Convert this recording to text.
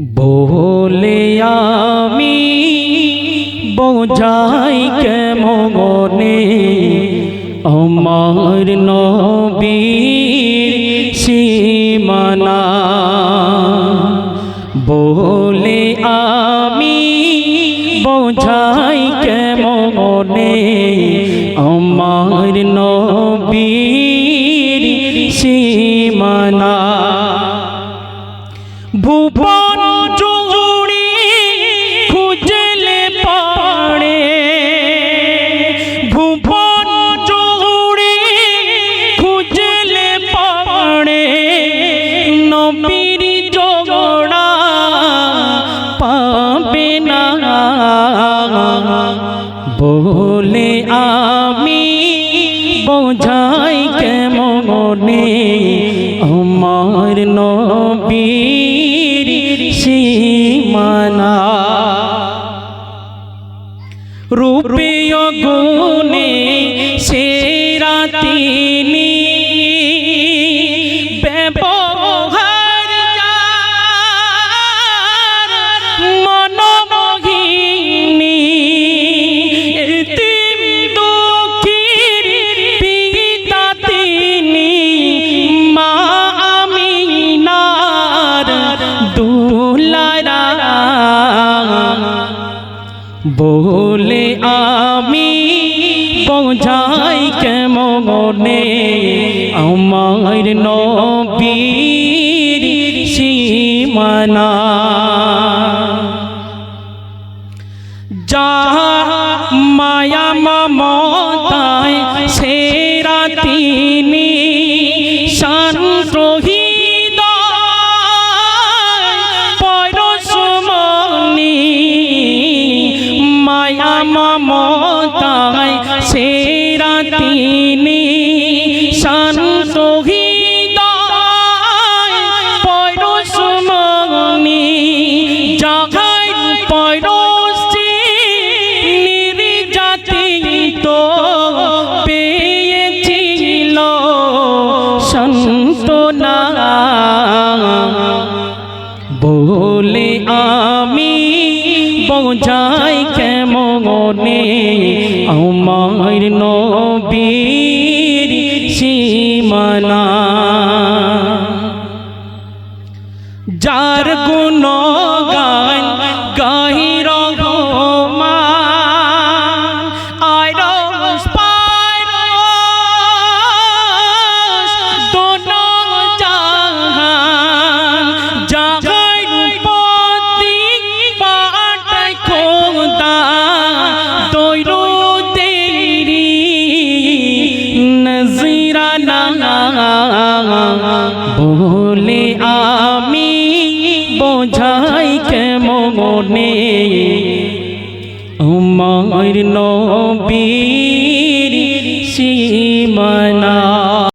বলে আমি বোঝাই কেমনে? আমার নবীর সীমানা। বলে আমি বোঝাই কেমনে? আমার নবীর সীমানা। ভুবন আমি বোঝাই কেমনে আমার নবীর সীমানা। রূপে গুণে সেরা তিনি বলে আমি বোঝাই কেমনে? আমার নবীর সীমানা। যা মায়া মমতায় সেরা তিনি বলে আমি বোঝাই কেমনে? আমার নবীর বলে আমি বোঝাই কেমনে? আমার নবীর সীমানা